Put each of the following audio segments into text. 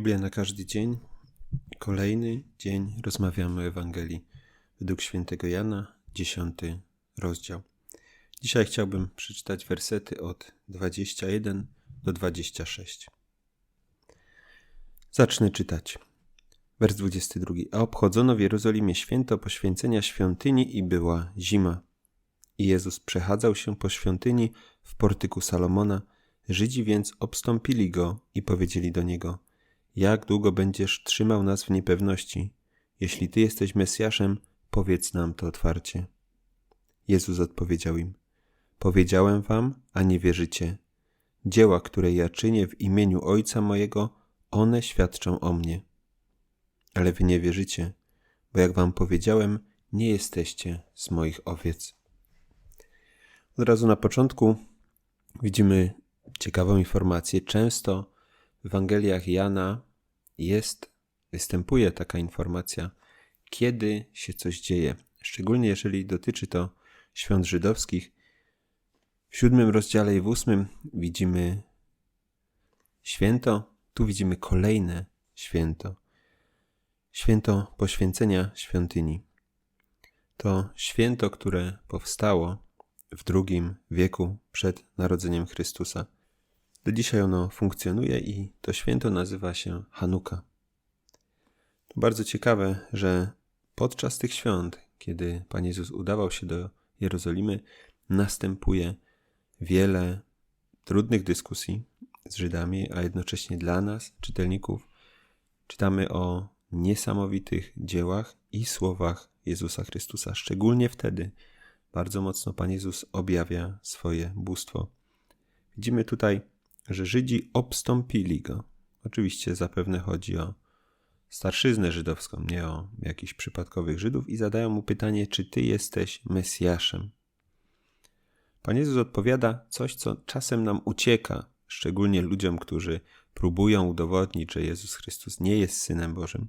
Biblia na każdy dzień. Kolejny dzień rozmawiamy o Ewangelii według świętego Jana, dziesiąty rozdział. Dzisiaj chciałbym przeczytać wersety od 21 do 26. Zacznę czytać. Wers 22. A obchodzono w Jerozolimie święto poświęcenia świątyni i była zima. I Jezus przechadzał się po świątyni w portyku Salomona. Żydzi więc obstąpili go i powiedzieli do niego – jak długo będziesz trzymał nas w niepewności? Jeśli Ty jesteś Mesjaszem, powiedz nam to otwarcie. Jezus odpowiedział im: Powiedziałem wam, a nie wierzycie. Dzieła, które ja czynię w imieniu Ojca mojego, one świadczą o mnie. Ale wy nie wierzycie, bo jak wam powiedziałem, nie jesteście z moich owiec. Od razu na początku widzimy ciekawą informację. Często w Ewangeliach Jana jest, występuje taka informacja, kiedy się coś dzieje. Szczególnie jeżeli dotyczy to świąt żydowskich. W siódmym rozdziale i w ósmym widzimy święto, tu widzimy kolejne święto. Święto poświęcenia świątyni. To święto, które powstało w drugim wieku przed narodzeniem Chrystusa. Do dzisiaj ono funkcjonuje i to święto nazywa się Hanuka. To bardzo ciekawe, że podczas tych świąt, kiedy Pan Jezus udawał się do Jerozolimy, następuje wiele trudnych dyskusji z Żydami, a jednocześnie dla nas, czytelników, czytamy o niesamowitych dziełach i słowach Jezusa Chrystusa. Szczególnie wtedy bardzo mocno Pan Jezus objawia swoje bóstwo. Widzimy tutaj że Żydzi obstąpili go. Oczywiście zapewne chodzi o starszyznę żydowską, nie o jakichś przypadkowych Żydów, i zadają mu pytanie, czy ty jesteś Mesjaszem. Pan Jezus odpowiada coś, co czasem nam ucieka, szczególnie ludziom, którzy próbują udowodnić, że Jezus Chrystus nie jest Synem Bożym.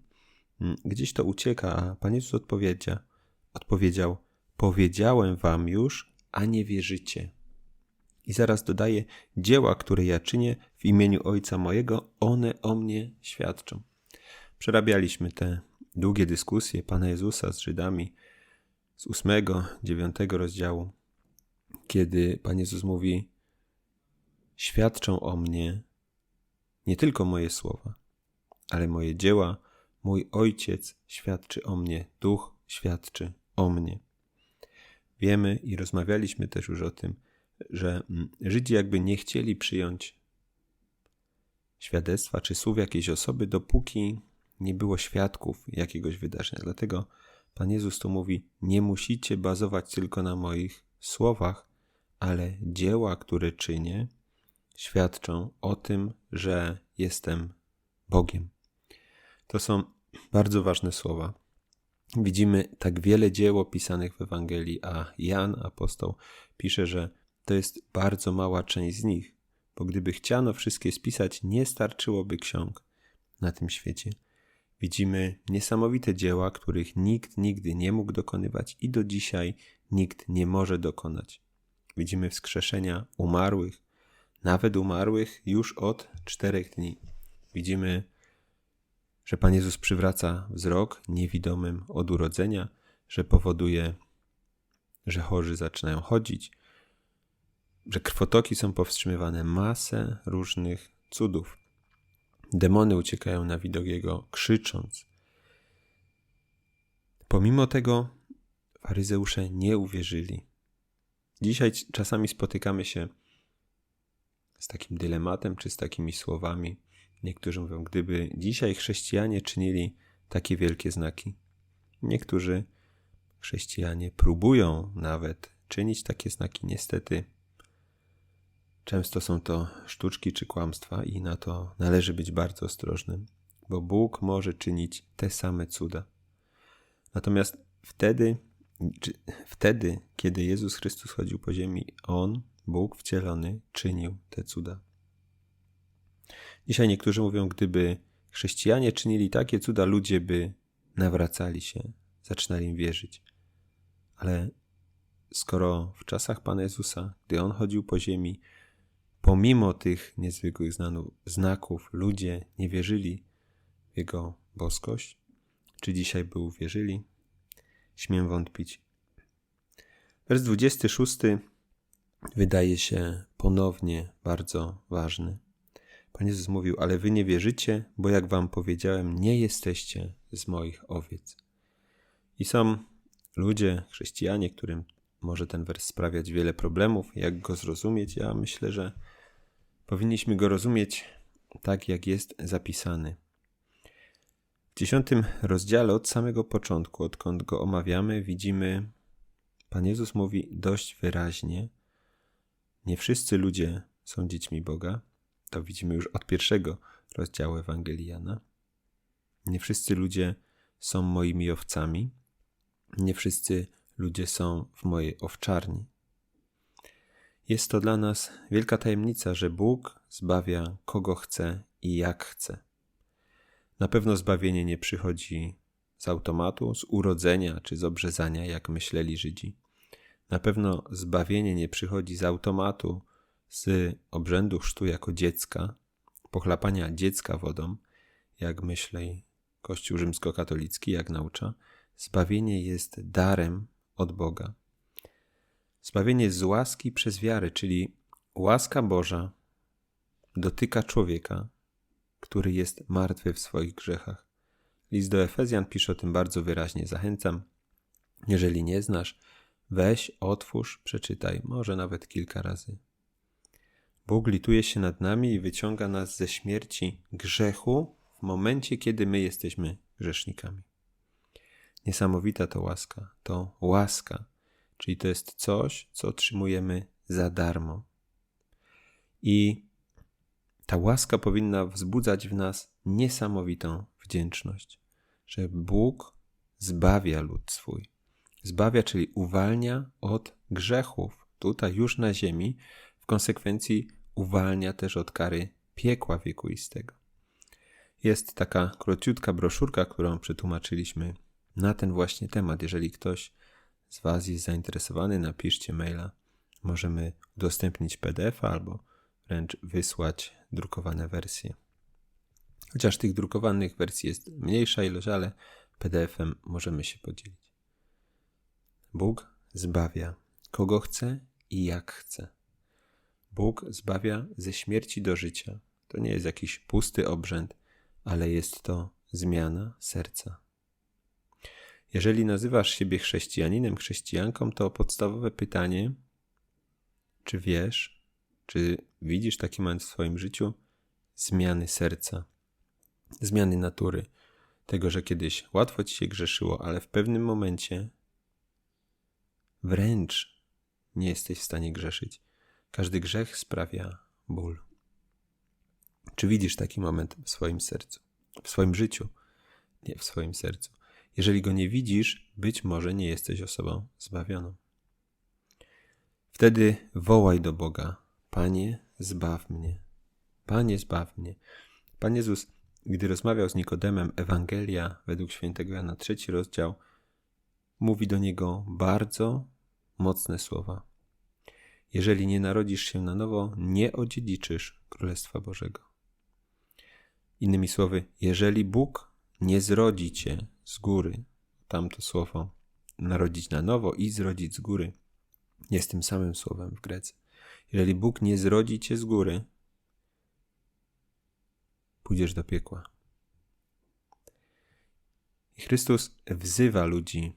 Mm, gdzieś to ucieka, a Pan Jezus odpowiedział, odpowiedział powiedziałem wam już, a nie wierzycie. I zaraz dodaje: Dzieła, które ja czynię w imieniu Ojca mojego, one o mnie świadczą. Przerabialiśmy te długie dyskusje Pana Jezusa z Żydami z ósmego, dziewiątego rozdziału, kiedy Pan Jezus mówi: Świadczą o mnie nie tylko moje słowa, ale moje dzieła, mój Ojciec świadczy o mnie, Duch świadczy o mnie. Wiemy i rozmawialiśmy też już o tym, że mm, Żydzi jakby nie chcieli przyjąć świadectwa czy słów jakiejś osoby, dopóki nie było świadków jakiegoś wydarzenia. Dlatego Pan Jezus tu mówi: Nie musicie bazować tylko na moich słowach, ale dzieła, które czynię, świadczą o tym, że jestem Bogiem. To są bardzo ważne słowa. Widzimy tak wiele dzieł opisanych w Ewangelii, a Jan, apostoł, pisze, że to jest bardzo mała część z nich, bo gdyby chciano wszystkie spisać, nie starczyłoby ksiąg na tym świecie. Widzimy niesamowite dzieła, których nikt nigdy nie mógł dokonywać i do dzisiaj nikt nie może dokonać. Widzimy wskrzeszenia umarłych, nawet umarłych już od czterech dni. Widzimy, że Pan Jezus przywraca wzrok niewidomym od urodzenia, że powoduje, że chorzy zaczynają chodzić, że krwotoki są powstrzymywane, masę różnych cudów. Demony uciekają na widok jego, krzycząc. Pomimo tego faryzeusze nie uwierzyli. Dzisiaj czasami spotykamy się z takim dylematem czy z takimi słowami. Niektórzy mówią, gdyby dzisiaj chrześcijanie czynili takie wielkie znaki. Niektórzy chrześcijanie próbują nawet czynić takie znaki. Niestety Często są to sztuczki czy kłamstwa, i na to należy być bardzo ostrożnym, bo Bóg może czynić te same cuda. Natomiast wtedy, wtedy, kiedy Jezus Chrystus chodził po ziemi, On, Bóg wcielony, czynił te cuda. Dzisiaj niektórzy mówią, gdyby chrześcijanie czynili takie cuda, ludzie by nawracali się, zaczynali im wierzyć. Ale skoro w czasach Pana Jezusa, gdy On chodził po ziemi, pomimo tych niezwykłych znaków, ludzie nie wierzyli, w Jego boskość? Czy dzisiaj by uwierzyli? Śmiem wątpić. Wers 26 wydaje się ponownie bardzo ważny. Pan Jezus mówił, ale wy nie wierzycie, bo jak wam powiedziałem, nie jesteście z moich owiec. I są ludzie, chrześcijanie, którym może ten wers sprawiać wiele problemów. Jak go zrozumieć? Ja myślę, że powinniśmy go rozumieć tak, jak jest zapisany. W dziesiątym rozdziale, od samego początku, odkąd go omawiamy, widzimy, Pan Jezus mówi dość wyraźnie: Nie wszyscy ludzie są dziećmi Boga. To widzimy już od pierwszego rozdziału Ewangelii Jana. Nie wszyscy ludzie są moimi owcami. Nie wszyscy ludzie są w mojej owczarni. Jest to dla nas wielka tajemnica, że Bóg zbawia kogo chce i jak chce. Na pewno zbawienie nie przychodzi z automatu, z urodzenia czy z obrzezania, jak myśleli Żydzi. Na pewno zbawienie nie przychodzi z automatu, z obrzędu chrztu jako dziecka, pochlapania dziecka wodą, jak myśli Kościół rzymskokatolicki, jak naucza. Zbawienie jest darem od Boga. Zbawienie z łaski przez wiarę, czyli łaska Boża dotyka człowieka, który jest martwy w swoich grzechach. List do Efezjan pisze o tym bardzo wyraźnie. Zachęcam, jeżeli nie znasz, weź, otwórz, przeczytaj, może nawet kilka razy. Bóg lituje się nad nami i wyciąga nas ze śmierci grzechu w momencie, kiedy my jesteśmy grzesznikami. Niesamowita to łaska, to łaska, czyli to jest coś, co otrzymujemy za darmo. I ta łaska powinna wzbudzać w nas niesamowitą wdzięczność, że Bóg zbawia lud swój. Zbawia, czyli uwalnia od grzechów tutaj, już na ziemi, w konsekwencji uwalnia też od kary piekła wiekuistego. Jest taka króciutka broszurka, którą przetłumaczyliśmy na ten właśnie temat. Jeżeli ktoś z Was jest zainteresowany, napiszcie maila. Możemy udostępnić PDF albo wręcz wysłać drukowane wersje. Chociaż tych drukowanych wersji jest mniejsza ilość, ale PDF-em możemy się podzielić. Bóg zbawia kogo chce i jak chce. Bóg zbawia ze śmierci do życia. To nie jest jakiś pusty obrzęd, ale jest to zmiana serca. Jeżeli nazywasz siebie chrześcijaninem, chrześcijanką, to podstawowe pytanie, czy wiesz, czy widzisz taki moment w swoim życiu zmiany serca, zmiany natury, tego, że kiedyś łatwo ci się grzeszyło, ale w pewnym momencie wręcz nie jesteś w stanie grzeszyć. Każdy grzech sprawia ból. Czy widzisz taki moment w swoim sercu, w swoim życiu, nie w swoim sercu? Jeżeli go nie widzisz, być może nie jesteś osobą zbawioną. Wtedy wołaj do Boga: Panie, zbaw mnie. Panie, zbaw mnie. Pan Jezus, gdy rozmawiał z Nikodemem, Ewangelia według świętego Jana, trzeci rozdział, mówi do niego bardzo mocne słowa. Jeżeli nie narodzisz się na nowo, nie odziedziczysz Królestwa Bożego. Innymi słowy, jeżeli Bóg nie zrodzi cię z góry, tamto słowo narodzić na nowo i zrodzić z góry jest tym samym słowem w Grece. Jeżeli Bóg nie zrodzi cię z góry, pójdziesz do piekła. I Chrystus wzywa ludzi: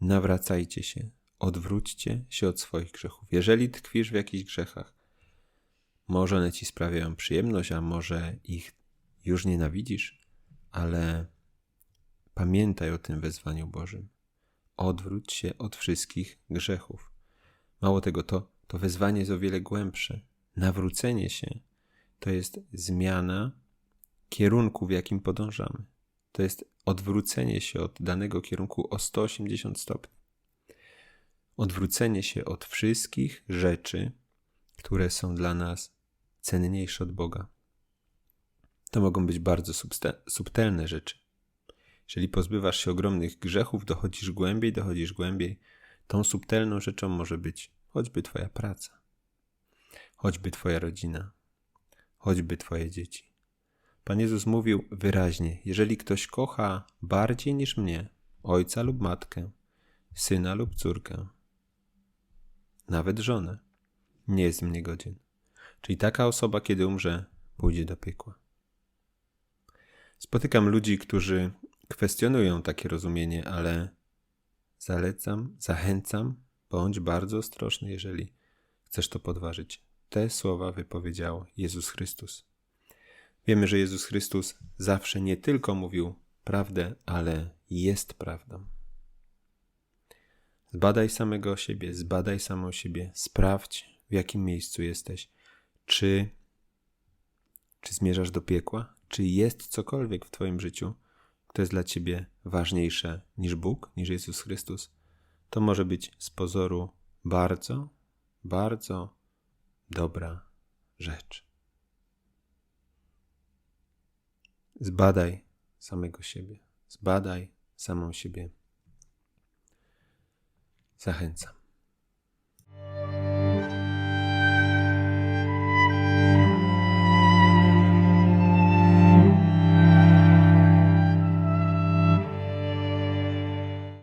nawracajcie się, odwróćcie się od swoich grzechów. Jeżeli tkwisz w jakichś grzechach, może one ci sprawiają przyjemność, a może ich już nienawidzisz, ale pamiętaj o tym wezwaniu Bożym. Odwróć się od wszystkich grzechów. Mało tego, to, to wezwanie jest o wiele głębsze. Nawrócenie się to jest zmiana kierunku, w jakim podążamy. To jest odwrócenie się od danego kierunku o 180 stopni. Odwrócenie się od wszystkich rzeczy, które są dla nas cenniejsze od Boga. To mogą być bardzo subtelne rzeczy. Jeżeli pozbywasz się ogromnych grzechów, dochodzisz głębiej, dochodzisz głębiej. Tą subtelną rzeczą może być choćby Twoja praca, choćby Twoja rodzina, choćby Twoje dzieci, Pan Jezus mówił wyraźnie: Jeżeli ktoś kocha bardziej niż mnie, ojca lub matkę, syna lub córkę, nawet żonę, nie jest mnie godzien. Czyli taka osoba, kiedy umrze, pójdzie do piekła. Spotykam ludzi, którzy kwestionują takie rozumienie, ale zalecam, zachęcam, bądź bardzo ostrożny, jeżeli chcesz to podważyć. Te słowa wypowiedział Jezus Chrystus. Wiemy, że Jezus Chrystus zawsze nie tylko mówił prawdę, ale jest prawdą. Zbadaj samego siebie, zbadaj samą siebie, sprawdź, w jakim miejscu jesteś. Czy, czy zmierzasz do piekła? Czy jest cokolwiek w Twoim życiu, kto jest dla Ciebie ważniejsze niż Bóg, niż Jezus Chrystus? To może być z pozoru bardzo, bardzo dobra rzecz. Zbadaj samego siebie, zbadaj samą siebie. Zachęcam.